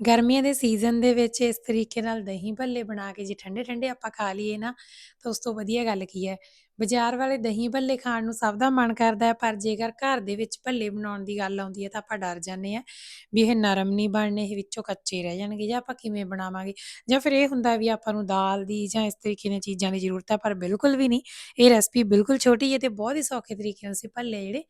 ਗਰਮੀਆਂ ਦੇ ਸੀਜ਼ਨ ਦੇ ਵਿੱਚ ਇਸ ਤਰੀਕੇ ਨਾਲ ਦਹੀਂ ਭੱਲੇ ਬਣਾ ਕੇ ਜੇ ਠੰਡੇ-ਠੰਡੇ ਆਪਾਂ ਖਾ ਲਈਏ ਨਾ, ਤਾਂ ਉਸ ਤੋਂ ਵਧੀਆ ਗੱਲ ਕੀ ਹੈ। ਬਾਜ਼ਾਰ ਵਾਲੇ ਦਹੀਂ ਭੱਲੇ ਖਾਣ ਨੂੰ ਸਭ ਦਾ ਮਨ ਕਰਦਾ ਹੈ, ਪਰ ਜੇਕਰ ਘਰ ਦੇ ਵਿੱਚ ਭੱਲੇ ਬਣਾਉਣ ਦੀ ਗੱਲ ਆਉਂਦੀ ਹੈ ਤਾਂ ਆਪਾਂ ਡਰ ਜਾਂਦੇ ਹਾਂ ਵੀ ਇਹ ਨਰਮ ਨਹੀਂ ਬਣਨੇ, ਇਹ ਵਿੱਚੋਂ ਕੱਚੇ ਰਹਿ ਜਾਣਗੇ ਜਾਂ ਆਪਾਂ ਕਿਵੇਂ ਬਣਾਵਾਂਗੇ। ਜਾਂ ਫਿਰ ਇਹ ਹੁੰਦਾ ਵੀ ਆਪਾਂ ਨੂੰ ਦਾਲ ਦੀ ਜਾਂ ਇਸ ਤਰੀਕੇ ਦੀਆਂ ਚੀਜ਼ਾਂ ਦੀ ਜ਼ਰੂਰਤ ਹੈ, ਪਰ ਬਿਲਕੁਲ ਵੀ ਨਹੀਂ। ਇਹ ਰੈਸਪੀ ਬਿਲਕੁਲ ਛੋਟੀ ਹੈ ਤੇ ਬਹੁਤ ਹੀ ਸੌਖੇ ਤਰੀਕੇ ਨਾਲ ਅਸੀਂ ਭੱਲੇ ਜਿਹੜੇ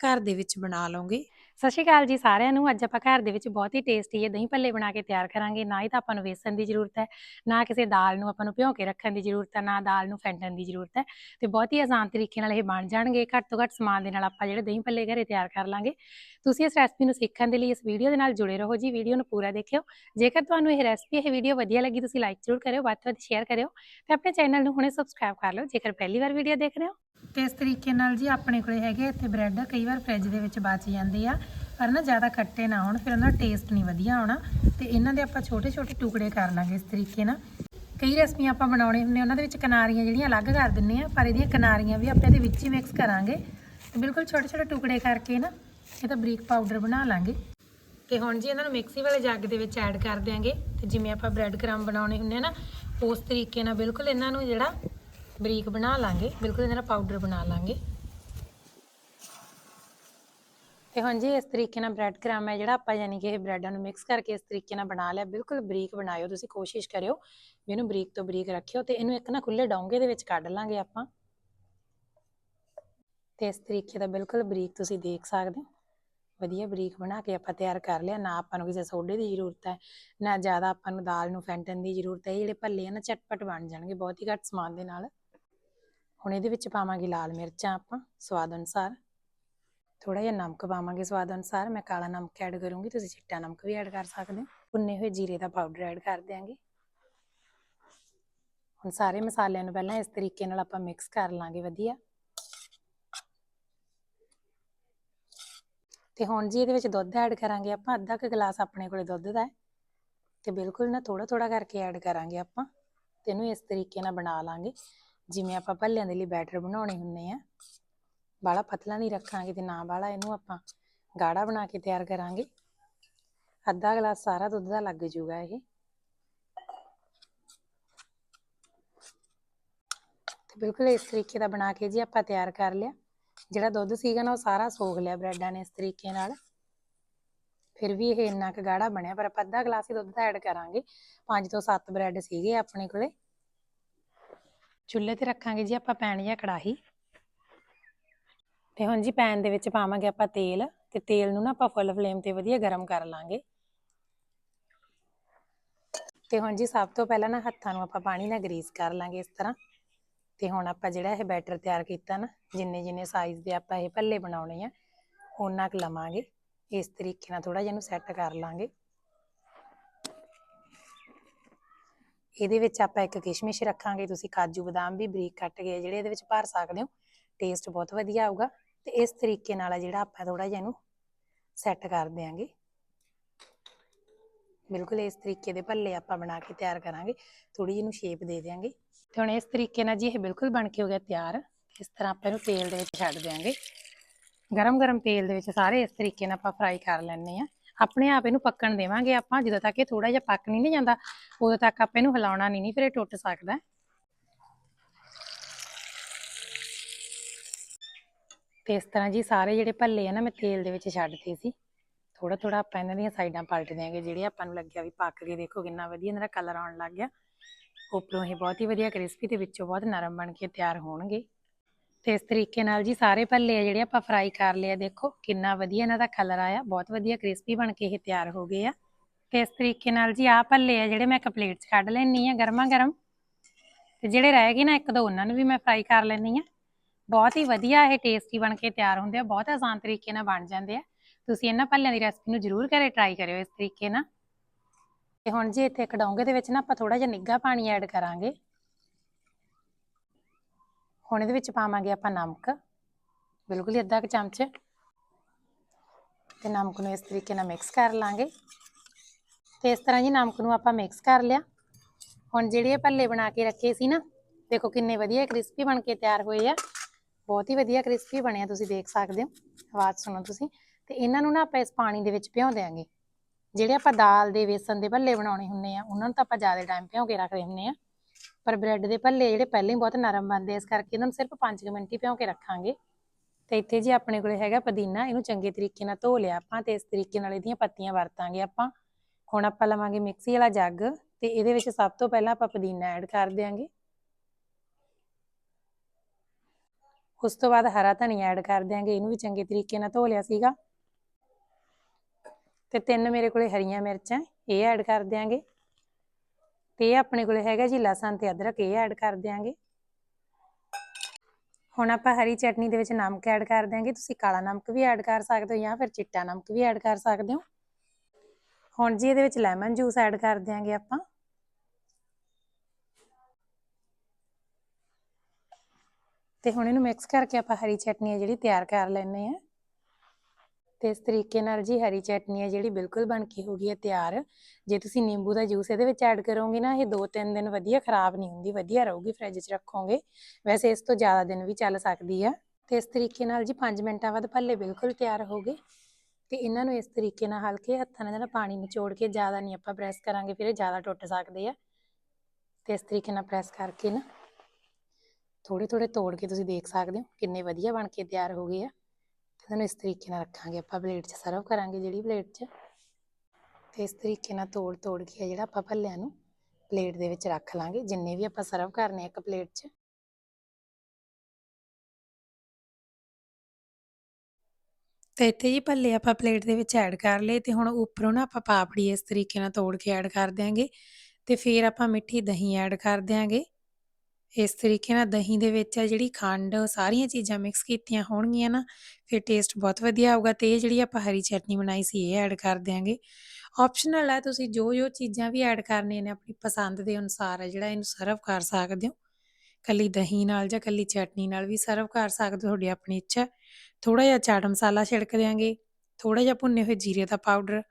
ਘਰ ਦੇ ਵਿੱਚ ਬਣਾ ਲਵਾਂਗੇ। ਸਤਿ ਸ਼੍ਰੀ ਅਕਾਲ ਜੀ ਸਾਰਿਆਂ ਨੂੰ। ਅੱਜ ਆਪਾਂ ਘਰ ਦੇ ਵਿੱਚ ਬਹੁਤ ਹੀ ਟੇਸਟੀ ਇਹ ਦਹੀਂ ਭੱਲੇ ਬਣਾ ਕੇ ਤਿਆਰ ਕਰਾਂਗੇ। ਨਾ ਹੀ ਤਾਂ ਆਪਾਂ ਨੂੰ ਵੇਸਣ ਦੀ ਜ਼ਰੂਰਤ ਹੈ, ਨਾ ਕਿਸੇ ਦਾਲ ਨੂੰ ਆਪਾਂ ਨੂੰ ਭਿਉਂ ਕੇ ਰੱਖਣ ਦੀ ਜ਼ਰੂਰਤ ਹੈ, ਨਾ ਦਾਲ ਨੂੰ ਫੈਂਟਣ ਦੀ ਜ਼ਰੂਰਤ ਹੈ। ਤੇ ਬਹੁਤ ਹੀ ਆਸਾਨ ਤਰੀਕੇ ਨਾਲ ਇਹ ਬਣ ਜਾਣਗੇ। ਘੱਟ ਤੋਂ ਘੱਟ ਸਮਾਨ ਦੇ ਨਾਲ ਆਪਾਂ ਜਿਹੜੇ ਦਹੀਂ ਭੱਲੇ ਘਰੇ ਤਿਆਰ ਕਰ ਲਾਂਗੇ। ਤੁਸੀਂ ਇਸ ਰੈਸਪੀ ਨੂੰ ਸਿੱਖਣ ਦੇ ਲਈ ਇਸ ਵੀਡੀਓ ਦੇ ਨਾਲ ਜੁੜੇ ਰਹੋ ਜੀ। ਵੀਡੀਓ ਨੂੰ ਪੂਰਾ ਦੇਖਿਓ। ਜੇਕਰ ਤੁਹਾਨੂੰ ਇਹ ਰੈਸਪੀ ਇਹ ਵੀਡੀਓ ਵਧੀਆ ਲੱਗੀ, ਤੁਸੀਂ ਲਾਈਕ ਜ਼ਰੂਰ ਕਰਿਓ, ਵੱਧ ਤੋਂ ਵੱਧ ਸ਼ੇਅਰ ਕਰਿਓ ਤੇ ਆਪਣੇ ਚੈਨਲ ਨੂੰ ਹੁਣੇ ਸਬਸਕ੍ਰਾਈਬ ਕਰ ਲਓ। ਜੇਕਰ ਪਹਿਲੀ ਵਾਰ ਵੀਡੀਓ ਦੇਖ ਰਹੇ ਹੋ ਤੇ ਇਸ ਤਰੀਕੇ ਨਾਲ ਜੀ ਆਪਣੇ ਕੋਲੇ ਹੈਗੇ ਇੱਥੇ ਬ੍ਰੈਡ, ਕਈ ਵਾਰ ਫ੍ਰਿਜ ਦੇ ਵਿੱਚ ਬਚ ਜਾਂਦੇ ਆ। ਪਰ ਨਾ ਜ਼ਿਆਦਾ ਖੱਟੇ ਨਾ ਹੋਣ, ਫਿਰ ਉਹਨਾਂ ਦਾ ਟੇਸਟ ਨਹੀਂ ਵਧੀਆ ਆਉਣਾ। ਤੇ ਇਹਨਾਂ ਦੇ ਆਪਾਂ ਛੋਟੇ ਛੋਟੇ ਟੁਕੜੇ ਕਰ ਲਾਂਗੇ ਇਸ ਤਰੀਕੇ ਨਾਲ। ਕਈ ਰੈਸਪੀਆਂ ਆਪਾਂ ਬਣਾਉਣੇ ਹੁੰਦੇ ਉਹਨਾਂ ਦੇ ਵਿੱਚ ਕਿਨਾਰੀਆਂ ਜਿਹੜੀਆਂ ਅਲੱਗ ਕਰ ਦਿੰਨੇ ਆ, ਪਰ ਇਹਦੀਆਂ ਕਿਨਾਰੀਆਂ ਵੀ ਆਪਾਂ ਇਹਦੇ ਵਿੱਚ ਹੀ ਮਿਕਸ ਕਰਾਂਗੇ। ਤੇ ਬਿਲਕੁਲ ਛੋਟੇ ਛੋਟੇ ਟੁਕੜੇ ਕਰਕੇ ਨਾ, ਇਹ ਤਾਂ ਬਰੀਕ ਪਾਊਡਰ ਬਣਾ ਲਾਂਗੇ। ਤੇ ਹੁਣ ਜੀ ਇਹਨਾਂ ਨੂੰ ਮਿਕਸੀ ਵਾਲੇ ਜੱਗ ਦੇ ਵਿੱਚ ਐਡ ਕਰ ਦਿਆਂਗੇ। ਤੇ ਜਿਵੇਂ ਆਪਾਂ ਬ੍ਰੈਡ ਕ੍ਰਮ ਬਣਾਉਣੇ ਹੁੰਦੇ ਆ ਨਾ, ਉਸ ਤਰੀਕੇ ਨਾਲ ਬਿਲਕੁਲ ਇਹਨਾਂ ਨੂੰ ਜਿਹੜਾ ਬਰੀਕ ਬਣਾ ਲਾਂਗੇ, ਬਿਲਕੁਲ ਇਹਨਾਂ ਪਾਊਡਰ ਬਣਾ ਲਾਂਗੇ। ਤੇ ਹੁਣ ਜੀ ਇਸ ਤਰੀਕੇ ਨਾਲ ਬ੍ਰੈਡ ਕ੍ਰਮ ਹੈ ਜਿਹੜਾ ਆਪਾਂ ਯਾਨੀ ਕਿ ਇਹ ਬ੍ਰੈਡਾਂ ਨੂੰ ਮਿਕਸ ਕਰਕੇ ਇਸ ਤਰੀਕੇ ਨਾਲ ਬਣਾ ਲਿਆ, ਬਿਲਕੁਲ ਬਰੀਕ ਬਣਾਇਓ, ਤੁਸੀਂ ਕੋਸ਼ਿਸ਼ ਕਰਿਓ ਵੀ ਇਹਨੂੰ ਬਰੀਕ ਤੋਂ ਬਰੀਕ ਰੱਖਿਓ ਤੇ ਇਹਨੂੰ ਇੱਕ ਨਾ ਖੁੱਲੇ ਡੋਂਗੇ ਦੇ ਵਿੱਚ ਕੱਢ ਲਾਂਗੇ ਆਪਾਂ। ਤੇ ਇਸ ਤਰੀਕੇ ਦਾ ਬਿਲਕੁਲ ਬਰੀਕ ਤੁਸੀਂ ਦੇਖ ਸਕਦੇ ਹੋ। ਵਧੀਆ ਬਰੀਕ ਬਣਾ ਕੇ ਆਪਾਂ ਤਿਆਰ ਕਰ ਲਿਆ, ਨਾ ਆਪਾਂ ਨੂੰ ਕਿਸੇ ਸੋਡੇ ਦੀ ਜ਼ਰੂਰਤ ਹੈ, ਨਾ ਜ਼ਿਆਦਾ ਆਪਾਂ ਨੂੰ ਦਾਲ ਨੂੰ ਫੈਂਟਣ ਦੀ ਜ਼ਰੂਰਤ ਹੈ ਜਿਹੜੇ ਭੱਲੇ ਆ ਨਾ ਚਟਪਟ ਬਣ ਜਾਣਗੇ, ਬਹੁਤ ਹੀ ਘੱਟ ਸਮਾਨ ਦੇ ਨਾਲ। ਹੁਣ ਇਹਦੇ ਵਿੱਚ ਪਾਵਾਂਗੇ ਲਾਲ ਮਿਰਚਾਂ ਆਪਾਂ, ਸਵਾਦ ਅਨੁਸਾਰ। ਥੋੜਾ ਜਿਹਾ ਨਮਕ ਪਾਵਾਂਗੇ ਸਵਾਦ ਅਨੁਸਾਰ, ਮੈਂ ਕਾਲਾ ਨਮਕ ਐਡ ਕਰੂੰਗੀ, ਤੁਸੀਂ ਚਿੱਟਾ ਨਮਕ ਵੀ ਐਡ ਕਰ ਸਕਦੇ ਹੋ। ਭੁੰਨੇ ਹੋਏ ਜੀਰੇ ਦਾ ਪਾਊਡਰ ਐਡ ਕਰ ਦਿਆਂਗੇ। ਹੁਣ ਸਾਰੇ ਮਸਾਲਿਆਂ ਨੂੰ ਪਹਿਲਾਂ ਇਸ ਤਰੀਕੇ ਨਾਲ ਆਪਾਂ ਮਿਕਸ ਕਰ ਲਾਂਗੇ, ਵਧੀਆ। ਤੇ ਹੁਣ ਜੀ ਇਹਦੇ ਵਿੱਚ ਦੁੱਧ ਐਡ ਕਰਾਂਗੇ ਆਪਾਂ, ਅੱਧਾ ਕੁ ਗਲਾਸ ਆਪਣੇ ਕੋਲੇ ਦੁੱਧ ਦਾ ਹੈ। ਤੇ ਬਿਲਕੁਲ ਨਾ ਥੋੜਾ ਥੋੜਾ ਕਰਕੇ ਐਡ ਕਰਾਂਗੇ ਆਪਾਂ। ਤੇ ਇਹਨੂੰ ਇਸ ਤਰੀਕੇ ਨਾਲ ਬਣਾ ਲਾਂਗੇ। ਜਿਵੇਂ ਆਪਾਂ ਭੱਲਿਆਂ ਦੇ ਲਈ ਬੈਟਰ ਬਣਾਉਣੇ ਹੁੰਨੇ ਆ। ਬਾਲਾ ਪਤਲਾ ਨਹੀਂ ਰੱਖਾਂਗੇ ਤੇ ਨਾ ਬਾਲਾ ਇਹਨੂੰ ਆਪਾਂ ਗਾੜਾ ਬਣਾ ਕੇ ਤਿਆਰ ਕਰਾਂਗੇ। ਅੱਧਾ ਗਲਾਸ ਸਾਰਾ ਦੁੱਧ ਦਾ ਲੱਗ ਜੂਗਾ ਇਹ। ਤੇ ਬਿਲਕੁਲ ਇਸ ਤਰੀਕੇ ਦਾ ਬਣਾ ਕੇ ਜੀ ਆਪਾਂ ਤਿਆਰ ਕਰ ਲਿਆ। ਜਿਹੜਾ ਦੁੱਧ ਸੀਗਾ ਨਾ ਉਹ ਸਾਰਾ ਸੋਖ ਲਿਆ ਬ੍ਰੈਡਾਂ ਨੇ ਇਸ ਤਰੀਕੇ ਨਾਲ। ਫਿਰ ਵੀ ਇਹ ਇੰਨਾ ਕੁ ਗਾੜਾ ਬਣਿਆ, ਪਰ ਆਪਾਂ ਅੱਧਾ ਗਲਾਸ ਹੀ ਦੁੱਧ ਦਾ ਐਡ ਕਰਾਂਗੇ। ਪੰਜ ਤੋਂ ਸੱਤ ਬ੍ਰੈਡ ਸੀਗੇ ਆਪਣੇ ਕੋਲੇ। ਚੁੱਲ੍ਹੇ ਤੇ ਰੱਖਾਂਗੇ ਜੀ, ਆਪਾਂ ਪੈਣ ਜਾਂ ਕੜਾਹੀ। ਤੇ ਹੁਣ ਜੀ ਪੈਨ ਦੇ ਵਿੱਚ ਪਾਵਾਂਗੇ ਆਪਾਂ ਤੇਲ, ਤੇ ਤੇਲ ਨੂੰ ਨਾ ਆਪਾਂ ਫੁੱਲ ਫਲੇਮ ਤੇ ਵਧੀਆ ਗਰਮ ਕਰ ਲਾਂਗੇ। ਤੇ ਹੁਣ ਜੀ ਸਭ ਤੋਂ ਪਹਿਲਾਂ ਨਾ ਹੱਥਾਂ ਨੂੰ ਆਪਾਂ ਪਾਣੀ ਨਾਲ ਗਰੀਸ ਕਰ ਲਾਂਗੇ ਇਸ ਤਰ੍ਹਾਂ। ਤੇ ਹੁਣ ਆਪਾਂ ਜਿਹੜਾ ਇਹ ਬੈਟਰ ਤਿਆਰ ਕੀਤਾ ਨਾ, ਜਿੰਨੇ ਜਿੰਨੇ ਸਾਈਜ਼ ਦੇ ਆਪਾਂ ਇਹ ਭੱਲੇ ਬਣਾਉਣੇ ਆ, ਉਹਨਾਂ ਕੁ ਲਵਾਂਗੇ। ਇਸ ਤਰੀਕੇ ਨਾਲ ਥੋੜਾ ਜਿਹਾ ਇਹਨੂੰ ਸੈੱਟ ਕਰ ਲਾਂਗੇ। ਇਹਦੇ ਵਿੱਚ ਆਪਾਂ ਇੱਕ ਕਿਸ਼ਮਿਸ਼ ਰੱਖਾਂਗੇ, ਤੁਸੀਂ ਕਾਜੂ ਬਦਾਮ ਵੀ ਬਰੀਕ ਕੱਟ ਕੇ ਜਿਹੜੇ ਇਹਦੇ ਵਿੱਚ ਭਰ ਸਕਦੇ ਹੋ ਟੇਸਟ ਬਹੁਤ ਵਧੀਆ ਆਊਗਾ। ਤੇ ਇਸ ਤਰੀਕੇ ਨਾਲ ਜਿਹੜਾ ਆਪਾਂ ਥੋੜਾ ਜਿਹਾ ਇਹਨੂੰ ਸੈੱਟ ਕਰ ਦਿਆਂਗੇ। ਬਿਲਕੁਲ ਇਸ ਤਰੀਕੇ ਦੇ ਭੱਲੇ ਆਪਾਂ ਬਣਾ ਕੇ ਤਿਆਰ ਕਰਾਂਗੇ। ਥੋੜੀ ਜਿਹੀ ਨੂੰ ਸ਼ੇਪ ਦੇ ਦਿਆਂਗੇ। ਤੇ ਹੁਣ ਇਸ ਤਰੀਕੇ ਨਾਲ ਜੀ ਇਹ ਬਿਲਕੁਲ ਬਣ ਕੇ ਹੋ ਗਿਆ ਤਿਆਰ। ਇਸ ਤਰ੍ਹਾਂ ਆਪਾਂ ਇਹਨੂੰ ਤੇਲ ਦੇ ਵਿੱਚ ਛੱਡ ਦਿਆਂਗੇ। ਗਰਮ ਗਰਮ ਤੇਲ ਦੇ ਵਿੱਚ ਸਾਰੇ ਇਸ ਤਰੀਕੇ ਨਾਲ ਆਪਾਂ ਫਰਾਈ ਕਰ ਲੈਣੇ ਆ ਆਪਣੇ ਆਪ ਇਹਨੂੰ ਪੱਕਣ ਦੇਵਾਂਗੇ ਆਪਾਂ, ਜਦੋਂ ਤੱਕ ਇਹ ਥੋੜਾ ਜਿਹਾ ਪੱਕ ਨਹੀਂ ਨਾ ਜਾਂਦਾ, ਉਦੋਂ ਤੱਕ ਆਪਾਂ ਇਹਨੂੰ ਹਿਲਾਉਣਾ ਨਹੀਂ ਨਹੀਂ ਫਿਰ ਇਹ ਟੁੱਟ ਸਕਦਾ। ਤੇ ਇਸ ਤਰ੍ਹਾਂ ਜੀ ਸਾਰੇ ਜਿਹੜੇ ਭੱਲੇ ਆ ਨਾ, ਮੈਂ ਤੇਲ ਦੇ ਵਿੱਚ ਛੱਡਤੇ ਸੀ। ਥੋੜਾ ਥੋੜਾ ਆਪਾਂ ਇਹਨਾਂ ਦੀਆਂ ਸਾਈਡਾਂ ਪਲਟ ਦਿਆਂਗੇ, ਜਿਹੜੇ ਆਪਾਂ ਨੂੰ ਲੱਗਿਆ ਵੀ ਪੱਕ ਗਏ, ਦੇਖੋ ਕਿੰਨਾ ਵਧੀਆ ਇਹਨਾਂ ਦਾ ਕਲਰ ਆਉਣ ਲੱਗ ਗਿਆ। ਉੱਪਰੋਂ ਇਹ ਬਹੁਤ ਹੀ ਵਧੀਆ ਕ੍ਰਿਸਪੀ ਤੇ ਵਿੱਚੋਂ ਬਹੁਤ ਨਰਮ ਬਣ ਕੇ ਤਿਆਰ ਹੋਣਗੇ। ਤੇ ਇਸ ਤਰੀਕੇ ਨਾਲ ਜੀ ਸਾਰੇ ਭੱਲੇ ਆ ਜਿਹੜੇ ਆਪਾਂ ਫਰਾਈ ਕਰ ਲਏ ਆ ਦੇਖੋ ਕਿੰਨਾ ਵਧੀਆ ਇਹਨਾਂ ਦਾ ਕਲਰ ਆਇਆ, ਬਹੁਤ ਵਧੀਆ ਕ੍ਰਿਸਪੀ ਬਣ ਕੇ ਇਹ ਤਿਆਰ ਹੋ ਗਏ ਆ। ਤੇ ਇਸ ਤਰੀਕੇ ਨਾਲ ਜੀ ਆਹ ਭੱਲੇ ਆ ਜਿਹੜੇ ਮੈਂ ਇੱਕ ਪਲੇਟ 'ਚ ਕੱਢ ਲੈਣੀ ਆ ਗਰਮਾ ਗਰਮ ਤੇ ਜਿਹੜੇ ਰਹਿ ਗਏ ਨਾ ਇੱਕ ਦੋ, ਉਹਨਾਂ ਨੂੰ ਵੀ ਮੈਂ ਫਰਾਈ ਕਰ ਲੈਣੀ ਆ ਬਹੁਤ ਹੀ ਵਧੀਆ ਇਹ ਟੇਸਟੀ ਬਣ ਕੇ ਤਿਆਰ ਹੁੰਦੇ ਆ, ਬਹੁਤ ਆਸਾਨ ਤਰੀਕੇ ਨਾਲ ਬਣ ਜਾਂਦੇ ਆ। ਤੁਸੀਂ ਇਹਨਾਂ ਭੱਲਿਆਂ ਦੀ ਰੈਸਪੀ ਨੂੰ ਜ਼ਰੂਰ ਘਰੇ ਟਰਾਈ ਕਰਿਓ ਇਸ ਤਰੀਕੇ ਨਾਲ। ਤੇ ਹੁਣ ਜੀ ਇੱਥੇ ਇੱਕ ਡੋਂਗੇ ਦੇ ਵਿੱਚ ਨਾ ਆਪਾਂ ਥੋੜਾ ਜਿਹਾ ਨਿੱਘਾ ਪਾਣੀ ਐਡ ਕਰਾਂਗੇ। ਹੁਣ ਇਹਦੇ ਵਿੱਚ ਪਾਵਾਂਗੇ ਆਪਾਂ ਨਮਕ। ਬਿਲਕੁਲ ਹੀ ਅੱਧਾ ਕੁ ਚਮਚ। ਤੇ ਨਮਕ ਨੂੰ ਇਸ ਤਰੀਕੇ ਨਾਲ ਮਿਕਸ ਕਰ ਲਾਂਗੇ। ਤੇ ਇਸ ਤਰ੍ਹਾਂ ਜੀ ਨਮਕ ਨੂੰ ਆਪਾਂ ਮਿਕਸ ਕਰ ਲਿਆ। ਹੁਣ ਜਿਹੜੇ ਭੱਲੇ ਬਣਾ ਕੇ ਰੱਖੇ ਸੀ ਨਾ, ਦੇਖੋ ਕਿੰਨੇ ਵਧੀਆ ਕ੍ਰਿਸਪੀ ਬਣ ਕੇ ਤਿਆਰ ਹੋਏ ਆ। ਬਹੁਤ ਹੀ ਵਧੀਆ ਕ੍ਰਿਸਪੀ ਬਣਿਆ ਤੁਸੀਂ ਦੇਖ ਸਕਦੇ ਹੋ। ਆਵਾਜ਼ ਸੁਣੋ ਤੁਸੀਂ। ਤੇ ਇਹਨਾਂ ਨੂੰ ਨਾ ਆਪਾਂ ਇਸ ਪਾਣੀ ਦੇ ਵਿੱਚ ਭਿਉਂ ਦੇਾਂਗੇ ਜਿਹੜੇ ਆਪਾਂ ਦਾਲ ਦੇ, ਵੇਸਣ ਦੇ ਭੱਲੇ ਬਣਾਉਣੇ ਹੁੰਨੇ ਆ, ਉਹਨਾਂ ਨੂੰ ਤਾਂ ਆਪਾਂ ਜ਼ਿਆਦਾ ਟਾਈਮ ਭਿਉਂ ਕੇ ਰੱਖਦੇ ਹੁੰਨੇ ਆ। ਪਰ ਬ੍ਰੈਡ ਦੇ ਭੱਲੇ ਜਿਹੜੇ ਪਹਿਲਾਂ ਹੀ ਬਹੁਤ ਨਰਮ ਬਣਦੇ ਆ, ਇਸ ਕਰਕੇ ਇਹਨਾਂ ਨੂੰ ਸਿਰਫ 5 ਮਿੰਟ ਹੀ ਭਿਉਂ ਕੇ ਰੱਖਾਂਗੇ। ਤੇ ਇੱਥੇ ਜੀ ਆਪਣੇ ਕੋਲੇ ਹੈਗਾ ਪੁਦੀਨਾ ਇਹਨੂੰ ਚੰਗੇ ਤਰੀਕੇ ਨਾਲ ਧੋ ਲਿਆ ਆਪਾਂ ਤੇ ਇਸ ਤਰੀਕੇ ਨਾਲ ਇਹਦੀਆਂ ਪੱਤੀਆਂ ਵਰਤਾਂਗੇ ਆਪਾਂ। ਹੁਣ ਆਪਾਂ ਲਵਾਂਗੇ ਮਿਕਸੀ ਵਾਲਾ ਜੱਗ ਤੇ ਇਹਦੇ ਵਿੱਚ ਸਭ ਤੋਂ ਪਹਿਲਾਂ ਆਪਾਂ ਪੁਦੀਨਾ ਐਡ ਕਰ ਦਿਆਂਗੇ। ਉਸ ਤੋਂ ਬਾਅਦ ਹਰਾ ਧਨੀਆ ਐਡ ਕਰ ਦਿਆਂਗੇ ਇਹਨੂੰ ਵੀ ਚੰਗੇ ਤਰੀਕੇ ਨਾਲ ਧੋ ਲਿਆ ਸੀਗਾ। ਤੇ ਤਿੰਨ ਮੇਰੇ ਕੋਲੇ ਹਰੀਆਂ ਮਿਰਚਾਂ ਇਹ ਐਡ ਕਰ ਦਿਆਂਗੇ। ਤੇ ਇਹ ਆਪਣੇ ਕੋਲੇ ਹੈਗਾ ਜੀ ਲਸਣ ਤੇ ਅਦਰਕ, ਇਹ ਐਡ ਕਰ ਦਿਆਂਗੇ। ਹੁਣ ਆਪਾਂ ਹਰੀ ਚਟਨੀ ਦੇ ਵਿੱਚ ਨਮਕ ਐਡ ਕਰ ਦਿਆਂਗੇ। ਤੁਸੀਂ ਕਾਲਾ ਨਮਕ ਵੀ ਐਡ ਕਰ ਸਕਦੇ ਹੋ ਜਾਂ ਫਿਰ ਚਿੱਟਾ ਨਮਕ ਵੀ ਐਡ ਕਰ ਸਕਦੇ ਹੋ। ਹੁਣ ਜੀ ਇਹਦੇ ਵਿੱਚ ਲੈਮਨ ਜੂਸ ਐਡ ਕਰ ਦਿਆਂਗੇ ਆਪਾਂ। ਤੇ ਹੁਣ ਇਹਨੂੰ ਮਿਕਸ ਕਰਕੇ ਆਪਾਂ ਹਰੀ ਚਟਨੀ ਹੈ ਜਿਹੜੀ ਤਿਆਰ ਕਰ ਲੈਣੇ ਆ ਤੇ ਇਸ ਤਰੀਕੇ ਨਾਲ ਜੀ ਹਰੀ ਚਟਨੀ ਹੈ ਜਿਹੜੀ ਬਿਲਕੁਲ ਬਣ ਕੇ ਹੋ ਗਈ ਹੈ ਤਿਆਰ। ਜੇ ਤੁਸੀਂ ਨਿੰਬੂ ਦਾ ਜੂਸ ਇਹਦੇ ਵਿੱਚ ਐਡ ਕਰੋਗੇ ਨਾ, ਇਹ 2-3 ਦਿਨ ਵਧੀਆ ਖਰਾਬ ਨਹੀਂ ਹੁੰਦੀ, ਵਧੀਆ ਰਹੂਗੀ, ਫ੍ਰਿਜ 'ਚ ਰੱਖੋਗੇ। ਵੈਸੇ ਇਸ ਤੋਂ ਜ਼ਿਆਦਾ ਦਿਨ ਵੀ ਚੱਲ ਸਕਦੀ ਆ। ਤੇ ਇਸ ਤਰੀਕੇ ਨਾਲ ਜੀ 5 ਮਿੰਟਾਂ ਬਾਅਦ ਭੱਲੇ ਬਿਲਕੁਲ ਤਿਆਰ ਹੋ ਗਏ। ਤੇ ਇਹਨਾਂ ਨੂੰ ਇਸ ਤਰੀਕੇ ਨਾਲ ਹਲਕੇ ਹੱਥਾਂ ਨਾਲ ਜਿਹੜਾ ਪਾਣੀ ਨਿਚੋੜ ਕੇ ਜ਼ਿਆਦਾ ਨਹੀਂ ਆਪਾਂ ਪ੍ਰੈਸ ਕਰਾਂਗੇ ਫਿਰ ਇਹ ਜ਼ਿਆਦਾ ਟੁੱਟ ਸਕਦੇ ਆ। ਤੇ ਇਸ ਤਰੀਕੇ ਨਾਲ ਪ੍ਰੈਸ ਕਰਕੇ ਨਾ ਥੋੜੇ ਥੋੜੇ ਤੋੜ ਕੇ ਤੁਸੀਂ ਦੇਖ ਸਕਦੇ ਹੋ ਕਿੰਨੇ ਵਧੀਆ ਬਣ ਕੇ ਤਿਆਰ ਹੋ ਗਏ ਆ। ਇਹਨਾਂ ਇਸ ਤਰੀਕੇ ਨਾਲ ਰੱਖਾਂਗੇ, ਆਪਾਂ ਪਲੇਟ 'ਚ ਸਰਵ ਕਰਾਂਗੇ ਜਿਹੜੀ ਪਲੇਟ 'ਚ। ਤੇ ਇਸ ਤਰੀਕੇ ਨਾਲ ਤੋੜ ਤੋੜ ਕੇ ਜਿਹੜਾ ਆਪਾਂ ਭੱਲਿਆਂ ਨੂੰ ਪਲੇਟ ਦੇ ਵਿੱਚ ਰੱਖ ਲਾਂਗੇ, ਜਿੰਨੇ ਵੀ ਆਪਾਂ ਸਰਵ ਕਰਨੇ ਇੱਕ ਪਲੇਟ 'ਚ। ਤੇ ਇੱਥੇ ਜੀ ਭੱਲੇ ਆਪਾਂ ਪਲੇਟ ਦੇ ਵਿੱਚ ਐਡ ਕਰ ਲਏ, ਤੇ ਹੁਣ ਉੱਪਰੋਂ ਨਾ ਆਪਾਂ ਪਾਪੜੀ ਇਸ ਤਰੀਕੇ ਨਾਲ ਤੋੜ ਕੇ ਐਡ ਕਰ ਦਿਆਂਗੇ। ਤੇ ਫਿਰ ਆਪਾਂ ਮਿੱਠੀ ਦਹੀਂ ਐਡ ਕਰ ਦਿਆਂਗੇ। ਇਸ ਤਰੀਕੇ ਨਾਲ ਦਹੀਂ ਦੇ ਵਿੱਚ ਆ ਜਿਹੜੀ ਖੰਡ, ਸਾਰੀਆਂ ਚੀਜ਼ਾਂ ਮਿਕਸ ਕੀਤੀਆਂ ਹੋਣਗੀਆਂ ਨਾ, ਫਿਰ ਟੇਸਟ ਬਹੁਤ ਵਧੀਆ ਆਊਗਾ ਤੇ ਇਹ ਜਿਹੜੀ ਆਪਾਂ ਹਰੀ ਚਟਨੀ ਬਣਾਈ ਸੀ, ਇਹ ਐਡ ਕਰ ਦਿਆਂਗੇ। ਆਪਸ਼ਨਲ ਹੈ ਤੁਸੀਂ ਜੋ ਜੋ ਚੀਜ਼ਾਂ ਵੀ ਐਡ ਕਰਨੀਆਂ ਨੇ ਆਪਣੀ ਪਸੰਦ ਦੇ ਅਨੁਸਾਰ ਹੈ ਜਿਹੜਾ ਇਹਨੂੰ ਸਰਵ ਕਰ ਸਕਦੇ ਹੋ। ਕੱਲੀ ਦਹੀਂ ਨਾਲ ਜਾਂ ਕੱਲੀ ਚਟਨੀ ਨਾਲ ਵੀ ਸਰਵ ਕਰ ਸਕਦੇ ਹੋ, ਤੁਹਾਡੀ ਆਪਣੀ ਇੱਛਾ। ਥੋੜਾ ਜਿਹਾ ਚਾਟ ਮਸਾਲਾ ਛਿੜਕ ਦਿਆਂਗੇ ਥੋੜਾ ਜਿਹਾ ਭੁੰਨੇ ਹੋਏ ਜੀਰੇ ਦਾ ਪਾਊਡਰ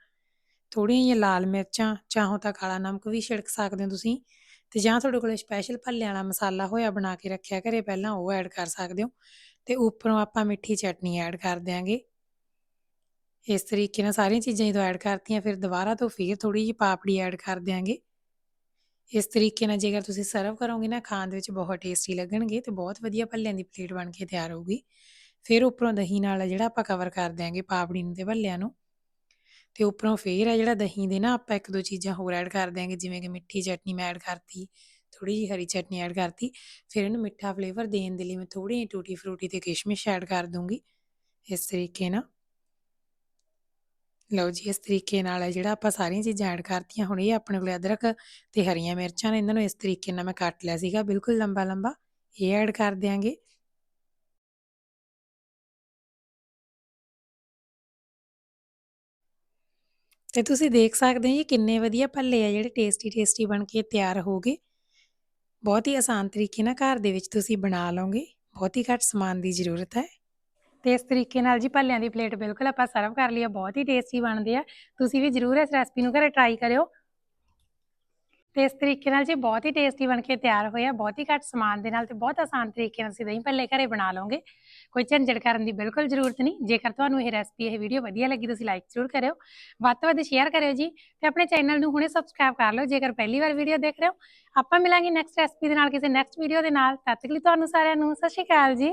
ਥੋੜ੍ਹੀਆਂ ਜਿਹੀਆਂ ਲਾਲ ਮਿਰਚਾਂ, ਚਾਹੋ ਤਾਂ ਕਾਲਾ ਨਮਕ ਵੀ ਛਿੜਕ ਸਕਦੇ ਹੋ ਤੁਸੀਂ। ਤੇ ਜਾਂ ਤੁਹਾਡੇ ਕੋਲ ਸਪੈਸ਼ਲ ਭੱਲਿਆਂ ਵਾਲਾ ਮਸਾਲਾ ਹੋਇਆ ਬਣਾ ਕੇ ਰੱਖਿਆ ਘਰੇ, ਪਹਿਲਾਂ ਉਹ ਐਡ ਕਰ ਸਕਦੇ ਹੋ ਤੇ ਉੱਪਰੋਂ ਆਪਾਂ ਮਿੱਠੀ ਚਟਨੀ ਐਡ ਕਰ ਦਿਆਂਗੇ। ਇਸ ਤਰੀਕੇ ਨਾਲ ਸਾਰੀਆਂ ਚੀਜ਼ਾਂ ਜਦੋਂ ਐਡ ਕਰਤੀਆਂ, ਫਿਰ ਦੁਬਾਰਾ ਤੋਂ ਫਿਰ ਥੋੜੀ ਜਿਹੀ ਪਾਪੜੀ ਐਡ ਕਰ ਦਿਆਂਗੇ। ਇਸ ਤਰੀਕੇ ਨਾਲ ਜੇਕਰ ਤੁਸੀਂ ਸਰਵ ਕਰੋਗੇ ਨਾ, ਖਾਣ ਦੇ ਵਿੱਚ ਬਹੁਤ ਟੇਸਟੀ ਲੱਗਣਗੇ ਤੇ ਬਹੁਤ ਵਧੀਆ ਭੱਲਿਆਂ ਦੀ ਪਲੇਟ ਬਣ ਕੇ ਤਿਆਰ ਹੋਊਗੀ। ਫਿਰ ਉੱਪਰੋਂ ਦਹੀਂ ਨਾਲ ਜਿਹੜਾ ਆਪਾਂ ਕਵਰ ਕਰ ਦਿਆਂਗੇ ਪਾਪੜੀ ਨੂੰ ਤੇ ਭੱਲਿਆਂ ਨੂੰ। ਤੇ ਉੱਪਰੋਂ ਫੇਰ ਆ ਜਿਹੜਾ ਦਹੀਂ ਦੇ ਨਾ ਆਪਾਂ ਇੱਕ ਦੋ ਚੀਜ਼ਾਂ ਹੋਰ ਐਡ ਕਰ ਦਿਆਂਗੇ, ਜਿਵੇਂ ਕਿ ਮਿੱਠੀ ਚਟਨੀ ਮੈਂ ਐਡ ਕਰਤੀ ਥੋੜੀ ਜਿਹੀ ਹਰੀ ਚਟਨੀ ਐਡ ਕਰਤੀ, ਫਿਰ ਇਹਨੂੰ ਮਿੱਠਾ ਫਲੇਵਰ ਦੇਣ ਦੇ ਲਈ ਮੈਂ ਥੋੜੀ ਜਿਹੀ ਟੂਟੀ ਫਰੂਟੀ ਤੇ ਕਿਸ਼ਮਿਸ਼ ਐਡ ਕਰ ਦੂੰਗੀ, ਇਸ ਤਰੀਕੇ ਨਾਲ। ਲਓ ਜੀ, ਇਸ ਤਰੀਕੇ ਨਾਲ ਹੈ ਜਿਹੜਾ ਆਪਾਂ ਸਾਰੀਆਂ ਚੀਜ਼ਾਂ ਐਡ ਕਰਤੀਆਂ, ਹੁਣ ਇਹ ਆਪਣੇ ਕੋਲ ਅਦਰਕ ਤੇ ਹਰੀਆਂ ਮਿਰਚਾਂ ਨੇ, ਇਹਨਾਂ ਨੂੰ ਇਸ ਤਰੀਕੇ ਨਾਲ ਮੈਂ ਕੱਟ ਲਿਆ ਸੀਗਾ, ਬਿਲਕੁਲ ਲੰਬਾ ਲੰਬਾ ਇਹ ਐਡ ਕਰ ਦਿਆਂਗੇ। ਤੇ ਤੁਸੀਂ ਦੇਖ ਸਕਦੇ ਹੋ ਜੀ ਕਿੰਨੇ ਵਧੀਆ ਭੱਲੇ ਆ ਜਿਹੜੇ ਟੇਸਟੀ ਟੇਸਟੀ ਬਣ ਕੇ ਤਿਆਰ ਹੋ ਗਏ। ਬਹੁਤ ਹੀ ਆਸਾਨ ਤਰੀਕੇ ਨਾਲ ਘਰ ਦੇ ਵਿੱਚ ਤੁਸੀਂ ਬਣਾ ਲਓਗੇ। ਬਹੁਤ ਹੀ ਘੱਟ ਸਮਾਨ ਦੀ ਜ਼ਰੂਰਤ ਹੈ। ਤੇ ਇਸ ਤਰੀਕੇ ਨਾਲ ਜੀ ਭੱਲਿਆਂ ਦੀ ਪਲੇਟ ਬਿਲਕੁਲ ਆਪਾਂ ਸਰਵ ਕਰ ਲਈ ਆ। ਬਹੁਤ ਹੀ ਟੇਸਟੀ ਬਣਦੇ ਆ। ਤੁਸੀਂ ਵੀ ਜ਼ਰੂਰ ਇਸ ਰੈਸਪੀ ਨੂੰ ਘਰੇ ਟਰਾਈ ਕਰਿਓ। ਤੇ ਇਸ ਤਰੀਕੇ ਨਾਲ ਜੀ ਬਹੁਤ ਹੀ ਟੇਸਟੀ ਬਣ ਕੇ ਤਿਆਰ ਹੋਇਆ ਬਹੁਤ ਹੀ ਘੱਟ ਸਮਾਨ ਦੇ ਨਾਲ ਤੇ ਬਹੁਤ ਆਸਾਨ ਤਰੀਕੇ ਨਾਲ ਅਸੀਂ ਦਹੀਂ ਭੱਲੇ ਘਰੇ ਬਣਾ ਲਵਾਂਗੇ। ਕੋਈ ਝੰਜਟ ਕਰਨ ਦੀ ਬਿਲਕੁਲ ਜ਼ਰੂਰਤ ਨਹੀਂ। ਜੇਕਰ ਤੁਹਾਨੂੰ ਇਹ ਰੈਸਪੀ ਇਹ ਵੀਡੀਓ ਵਧੀਆ ਲੱਗੀ ਤੁਸੀਂ ਲਾਈਕ ਜ਼ਰੂਰ ਕਰਿਓ। ਵੱਧ ਤੋਂ ਵੱਧ ਸ਼ੇਅਰ ਕਰਿਓ ਜੀ ਤੇ ਆਪਣੇ ਚੈਨਲ ਨੂੰ ਹੁਣੇ ਸਬਸਕ੍ਰਾਈਬ ਕਰ ਲਓ ਜੇਕਰ ਪਹਿਲੀ ਵਾਰ ਵੀਡੀਓ ਦੇਖ ਰਹੇ ਹੋ। ਆਪਾਂ ਮਿਲਾਂਗੇ ਨੈਕਸਟ ਰੈਸਪੀ ਦੇ ਨਾਲ, ਕਿਸੇ ਨੈਕਸਟ ਵੀਡੀਓ ਦੇ ਨਾਲ। ਤਦ ਤੱਕ ਲਈ ਤੁਹਾਨੂੰ ਸਾਰਿਆਂ ਨੂੰ ਸਤਿ ਸ਼੍ਰੀ ਅਕਾਲ ਜੀ।